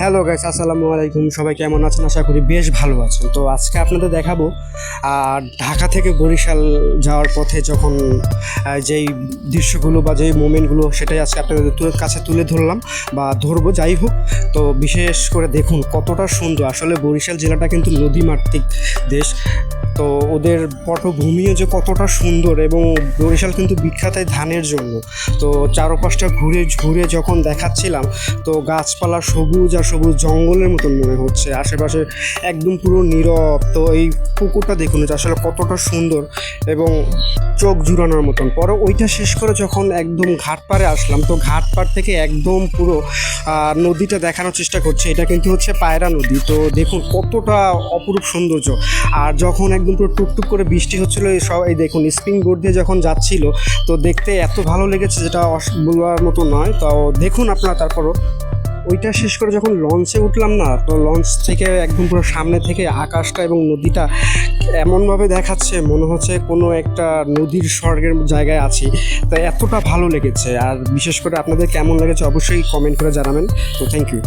Hello guys আসসালামু আলাইকুম। সবাই কেমন আছেন? আশা করি বেশ ভালো আছেন। তো আজকে আপনাদের দেখাবো ঢাকা থেকে বরিশাল যাওয়ার পথে যখন যেই দৃশ্যগুলো বা যেই মোমেন্টগুলো, সেটাই আজকে আপনাদের কাছে তুলে ধরলাম বা ধরবো, যাই হোক। তো বিশেষ করে দেখুন কতটা সুন্দর। আসলে বরিশাল জেলাটা কিন্তু নদীমাতৃক দেশ। তো ওদের পটভূমিও যে কতটা সুন্দর এবং বরিশাল কিন্তু বিখ্যাত ধানের জন্য। তো চারপাশটা ঘুরে ঘুরে যখন দেখাচ্ছিলাম, তো গাছপালা সবুজ আর সবুজ জঙ্গলের মতন মনে হচ্ছে। আশেপাশে একদম পুরো নীরব। তো এই পুকুরটা দেখুন আসলে কতটা সুন্দর এবং চোখ জুড়ানোর মতন। পরে ওইটা শেষ করে যখন একদম ঘাট পাড়ে আসলাম, তো ঘাট পাড় থেকে একদম পুরো নদীটা দেখানোর চেষ্টা করছে। এটা কিন্তু হচ্ছে পায়রা নদী। তো দেখুন কতটা অপরূপ সৌন্দর্য। আর যখন একদম পুরো টুকটুক করে বৃষ্টি হচ্ছিল, এই সব এই দেখুন স্প্রিং বোর্ড দিয়ে যখন যাচ্ছিল, তো দেখতে এত ভালো লেগেছে যেটা বলার মতো নয়। তো দেখুন আপনারা তারপরও। ওইটা শেষ করে যখন লঞ্চে উঠলাম না, তো লঞ্চ থেকে একদম পুরো সামনে থেকে আকাশটা এবং নদীটা এমনভাবে দেখাচ্ছে, মনে হচ্ছে কোনো একটা নদীর স্বর্গের জায়গায় আছি। তো এতটা ভালো লেগেছে। আর বিশেষ করে আপনাদের কেমন লেগেছে অবশ্যই কমেন্ট করে জানাবেন। তো থ্যাংক ইউ